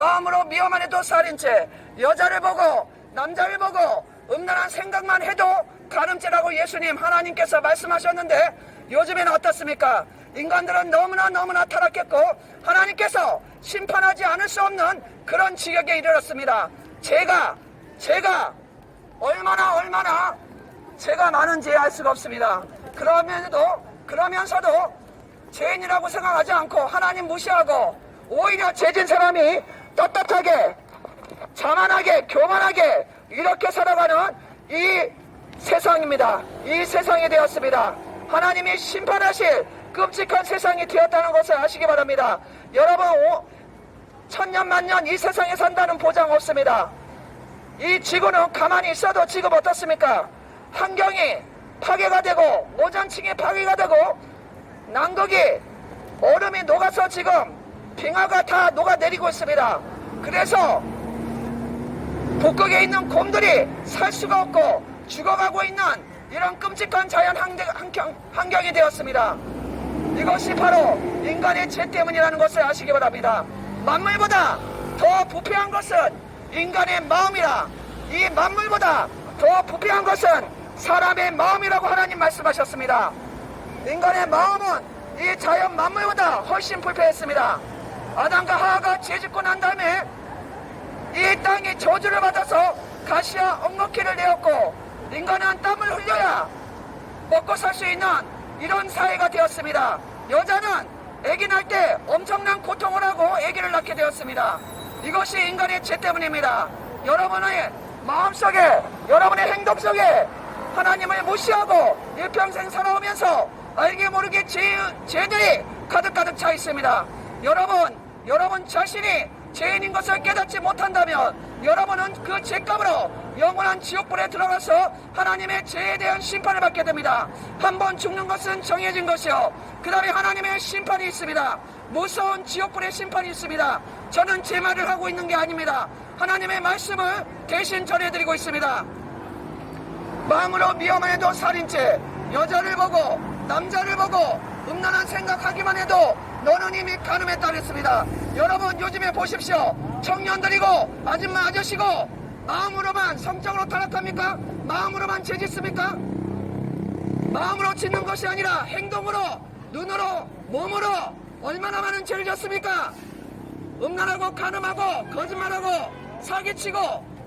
마음으로 미워만 해도 살인 죄, 여자를 보고 남자를 보고 음란한 생각만 해도 가늠죄라고 예수님 하나님께서 말씀하셨는데 요즘에는 어떻습니까? 인간들은 너무나 너무나 타락했고 하나님께서 심판하지 않을 수 없는 그런 지경에 이르렀습니다. 제가 제가 얼마나 얼마나 죄가 많은지 알 수가 없습니다. 그러면서도 그러면서도 죄인이라고 생각하지 않고 하나님 무시하고 오히려 죄진 사람이 떳떳하게 자만하게 교만하게 이렇게 살아가는 이 세상입니다. 이 세상이 되었습니다. 하나님이 심판하실 끔찍한 세상이 되었다는 것을 아시기 바랍니다. 여러분 오- 천년 만년 이 세상에 산다는 보장 없습니다. 이 지구는 가만히 있어도 지금 어떻습니까? 환경이 파괴가 되고 오존층이 파괴가 되고 남극이 얼음이 녹아서 지금 빙하가 다 녹아내리고 있습니다. 그래서 북극에 있는 곰들이 살 수가 없고 죽어가고 있는 이런 끔찍한 자연 환경, 환경, 환경이 되었습니다. 이것이 바로 인간의 죄 때문이라는 것을 아시기 바랍니다. 만물보다 더 부패한 것은 인간의 마음이라 이 만물보다 더 부패한 것은 사람의 마음이라고 하나님 말씀하셨습니다. 인간의 마음은 이 자연 만물보다 훨씬 불패했습니다. 아담과 하하가 죄짓고 난 다음에 이 땅이 저주를 받아서 가시와 엉겅퀴를 내었고 인간은 땀을 흘려야 먹고 살 수 있는 이런 사회가 되었습니다. 여자는 아기 낳을 때 엄청난 고통을 하고 아기를 낳게 되었습니다. 이것이 인간의 죄 때문입니다. 여러분의 마음속에 여러분의 행동 속에 하나님을 무시하고 일평생 살아오면서 알게 모르게 죄, 죄들이 가득가득 차 있습니다. 여러분, 여러분 자신이 죄인인 것을 깨닫지 못한다면 여러분은 그 죄값으로 영원한 지옥불에 들어가서 하나님의 죄에 대한 심판을 받게 됩니다. 한 번 죽는 것은 정해진 것이요. 그 다음에 하나님의 심판이 있습니다. 무서운 지옥불의 심판이 있습니다. 저는 제 말을 하고 있는 게 아닙니다. 하나님의 말씀을 대신 전해드리고 있습니다. 마음으로 미워만 해도 살인죄 여자를 보고 남자를 보고 음란한 생각하기만 해도 너는 이미 가늠에 따르습니다 여러분 요즘에 보십시오 청년들이고 아줌마 아저씨고 마음으로만 성적으로 타락합니까? 마음으로만 죄짓습니까? 마음으로 짓는 것이 아니라 행동으로 눈으로 몸으로 얼마나 많은 죄를 졌습니까? 음란하고 가늠하고 거짓말하고 사기치고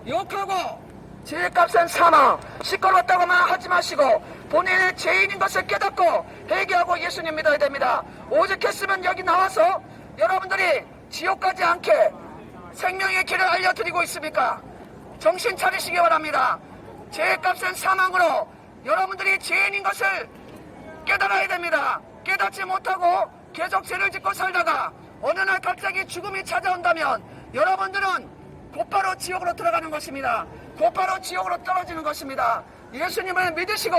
욕하고 죄값은 사망 시끄럽다고만 하지 마시고 본인의 죄인인 것을 깨닫고 회개하고 예수님 믿어야 됩니다. 오죽했으면 여기 나와서 여러분들이 지옥 가지 않게 생명의 길을 알려드리고 있습니까? 정신 차리시기 바랍니다. 죄값은 사망으로 여러분들이 죄인인 것을 깨달아야 됩니다. 깨닫지 못하고 계속 죄를 짓고 살다가 어느 날 갑자기 죽음이 찾아온다면 여러분들은 곧바로 지옥으로 들어가는 것입니다. 곧바로 지옥으로 떨어지는 것입니다. 예수님을 믿으시고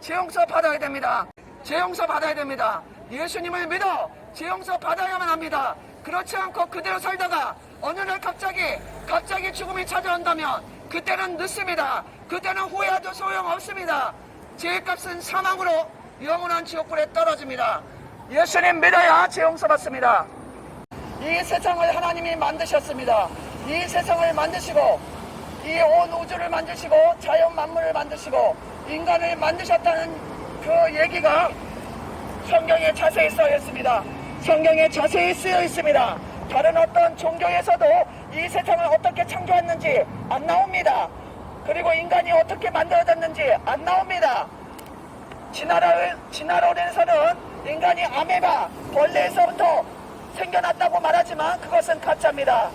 죄용서 받아야 됩니다. 죄용서 받아야 됩니다. 예수님을 믿어 죄용서 받아야만 합니다. 그렇지 않고 그대로 살다가 어느 날 갑자기 갑자기 죽음이 찾아온다면 그때는 늦습니다. 그때는 후회해도 소용없습니다. 죄값은 사망으로 영원한 지옥불에 떨어집니다. 예수님 믿어야 죄용서 받습니다. 이 세상을 하나님이 만드셨습니다. 이 세상을 만드시고 이 온 우주를 만드시고 자연 만물을 만드시고 인간을 만드셨다는 그 얘기가 성경에 자세히 쓰여 있습니다. 성경에 자세히 쓰여 있습니다. 다른 어떤 종교에서도 이 세상을 어떻게 창조했는지 안 나옵니다. 그리고 인간이 어떻게 만들어졌는지 안 나옵니다. 진화론, 진화론에서는 인간이 아메바, 벌레에서부터 생겨났다고 말하지만 그것은 가짜입니다.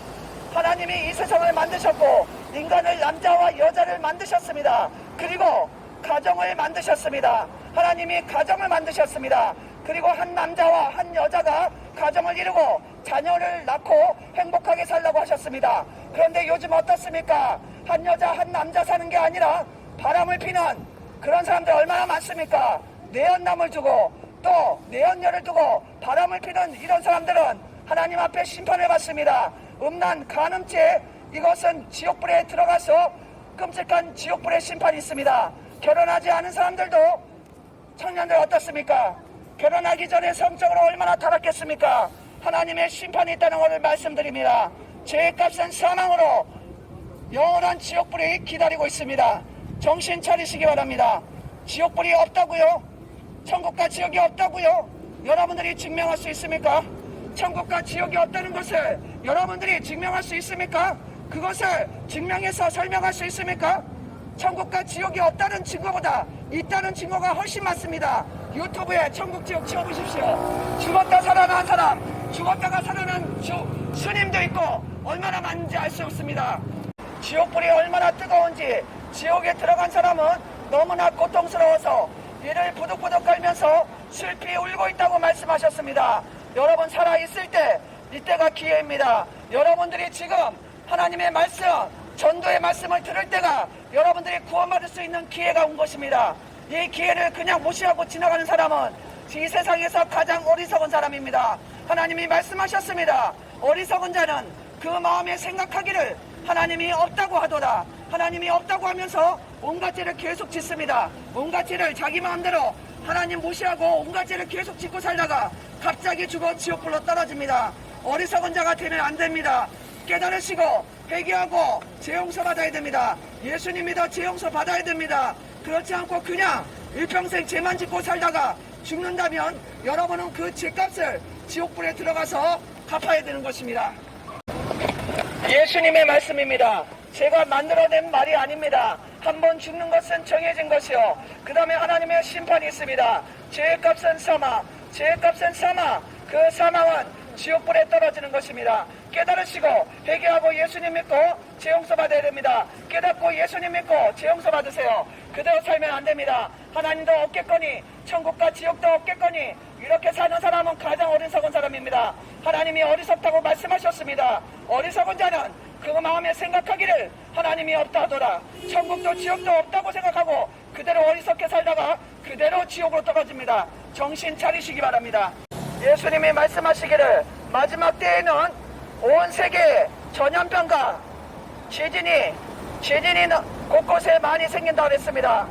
하나님이 이 세상을 만드셨고 인간을 남자와 여자를 만드셨습니다. 그리고 가정을 만드셨습니다. 하나님이 가정을 만드셨습니다. 그리고 한 남자와 한 여자가 가정을 이루고 자녀를 낳고 행복하게 살라고 하셨습니다. 그런데 요즘 어떻습니까? 한 여자 한 남자 사는 게 아니라 바람을 피는 그런 사람들 얼마나 많습니까? 내연남을 두고 또 내연녀를 두고 바람을 피는 이런 사람들은 하나님 앞에 심판을 받습니다. 음란, 간음죄 이것은 지옥불에 들어가서 끔찍한 지옥불의 심판이 있습니다. 결혼하지 않은 사람들도 청년들 어떻습니까? 결혼하기 전에 성적으로 얼마나 타락했습니까? 하나님의 심판이 있다는 것을 말씀드립니다. 죄값은 사망으로 영원한 지옥불이 기다리고 있습니다. 정신 차리시기 바랍니다. 지옥불이 없다고요? 천국과 지옥이 없다고요? 여러분들이 증명할 수 있습니까? 천국과 지옥이 없다는 것을 여러분들이 증명할 수 있습니까? 그것을 증명해서 설명할 수 있습니까? 천국과 지옥이 없다는 증거보다 있다는 증거가 훨씬 많습니다. 유튜브에 천국 지옥 치워보십시오. 죽었다 살아난 사람, 죽었다가 살아난 주, 스님도 있고 얼마나 많은지 알 수 없습니다. 지옥불이 얼마나 뜨거운지 지옥에 들어간 사람은 너무나 고통스러워서 이를 부득부득 걸면서 슬피 울고 있다고 말씀하셨습니다. 여러분 살아있을 때 이때가 기회입니다. 여러분들이 지금 하나님의 말씀, 전도의 말씀을 들을 때가 여러분들이 구원받을 수 있는 기회가 온 것입니다. 이 기회를 그냥 무시하고 지나가는 사람은 이 세상에서 가장 어리석은 사람입니다. 하나님이 말씀하셨습니다. 어리석은 자는 그 마음에 생각하기를 하나님이 없다고 하도다. 하나님이 없다고 하면서 온갖 죄를 계속 짓습니다. 온갖 죄를 자기 마음대로 하나님 무시하고 온갖 죄를 계속 짓고 살다가 갑자기 죽어 지옥불로 떨어집니다. 어리석은 자가 되면 안 됩니다. 깨달으시고 회개하고 재 용서 받아야 됩니다. 예수님 믿어 재용서 받아야 됩니다. 그렇지 않고 그냥 일평생 죄만 짓고 살다가 죽는다면 여러분은 그 죄값을 지옥불에 들어가서 갚아야 되는 것입니다. 예수님의 말씀입니다. 제가 만들어낸 말이 아닙니다. 한번 죽는 것은 정해진 것이요. 그 다음에 하나님의 심판이 있습니다. 죄의 값은 사망, 죄의 값은 사망, 그 사망은 지옥불에 떨어지는 것입니다. 깨달으시고 회개하고 예수님 믿고 재용서 받아야 됩니다. 깨닫고 예수님 믿고 재용서 받으세요. 그대로 살면 안 됩니다. 하나님도 없겠거니 천국과 지옥도 없겠거니 이렇게 사는 사람은 가장 어리석은 사람입니다. 하나님이 어리석다고 말씀하셨습니다. 어리석은 자는 그 마음에 생각하기를 하나님이 없다 하더라. 천국도 지옥도 없다고 생각하고 그대로 어리석게 살다가 그대로 지옥으로 떨어집니다. 정신 차리시기 바랍니다. 예수님이 말씀하시기를 마지막 때에는 온 세계에 전염병과 지진이 지진이 곳곳에 많이 생긴다고 그랬습니다.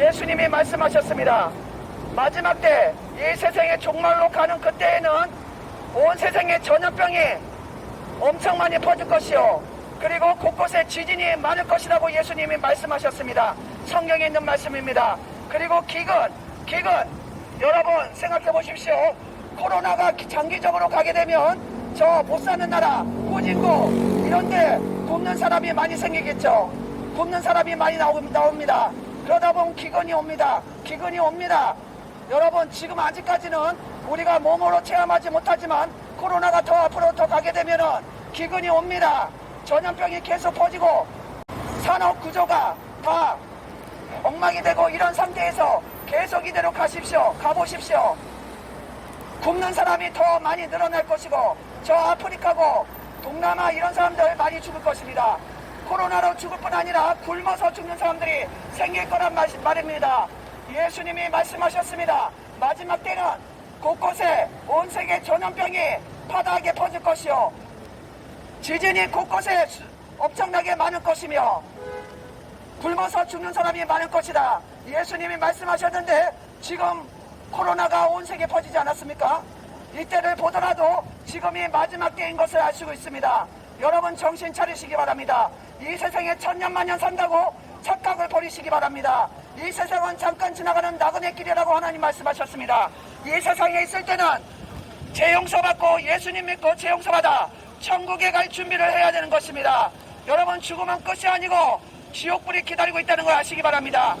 예수님이 말씀하셨습니다. 마지막 때 이 세상의 종말로 가는 그때에는 온 세상에 전염병이 엄청 많이 퍼질 것이요. 그리고 곳곳에 지진이 많을 것이라고 예수님이 말씀하셨습니다. 성경에 있는 말씀입니다. 그리고 기근, 기근. 여러분 생각해 보십시오. 코로나가 장기적으로 가게 되면 저 못 사는 나라, 후진국 이런데 굶는 사람이 많이 생기겠죠. 굶는 사람이 많이 나옵니다. 그러다 보면 기근이 옵니다. 기근이 옵니다. 여러분 지금 아직까지는 우리가 몸으로 체험하지 못하지만 코로나가 더 앞으로 더 가게 되면은 기근이 옵니다. 전염병이 계속 퍼지고 산업 구조가 다 엉망이 되고 이런 상태에서 계속 이대로 가십시오. 가보십시오. 굶는 사람이 더 많이 늘어날 것이고 저 아프리카고 동남아 이런 사람들 많이 죽을 것입니다. 코로나로 죽을 뿐 아니라 굶어서 죽는 사람들이 생길 거란 말, 말입니다. 예수님이 말씀하셨습니다. 마지막 때는 곳곳에 온 세계 전염병이 파다하게 퍼질 것이요. 지진이 곳곳에 수- 엄청나게 많을 것이며 굶어서 죽는 사람이 많을 것이다. 예수님이 말씀하셨는데 지금 코로나가 온 세계에 퍼지지 않았습니까? 이때를 보더라도 지금이 마지막 때인 것을 알수 있습니다. 여러분 정신 차리시기 바랍니다. 이 세상에 천년만년 산다고 착각을 버리시기 바랍니다. 이 세상은 잠깐 지나가는 나그네 길이라고 하나님 말씀하셨습니다. 이 세상에 있을 때는 재용서 받고 예수님 믿고 재용서 받아 천국에 갈 준비를 해야 되는 것입니다. 여러분 죽으면 끝이 아니고 지옥불이 기다리고 있다는 걸 아시기 바랍니다.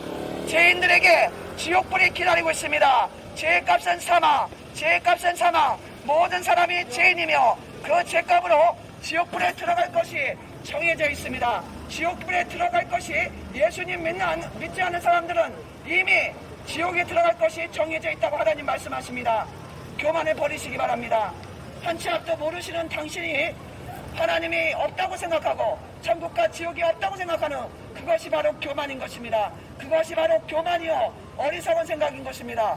죄인들에게 지옥불이 기다리고 있습니다. 죄값은 사망, 죄값은 사망. 모든 사람이 죄인이며 그 죄값으로 지옥불에 들어갈 것이 정해져 있습니다. 지옥불에 들어갈 것이 예수님 믿는, 안- 믿지 않는 사람들은 이미 지옥에 들어갈 것이 정해져 있다고 하나님 말씀하십니다. 교만을 버리시기 바랍니다. 한치 앞도 모르시는 당신이 하나님이 없다고 생각하고 천국과 지옥이 없다고 생각하는 그것이 바로 교만인 것입니다. 그것이 바로 교만이요 어리석은 생각인 것입니다.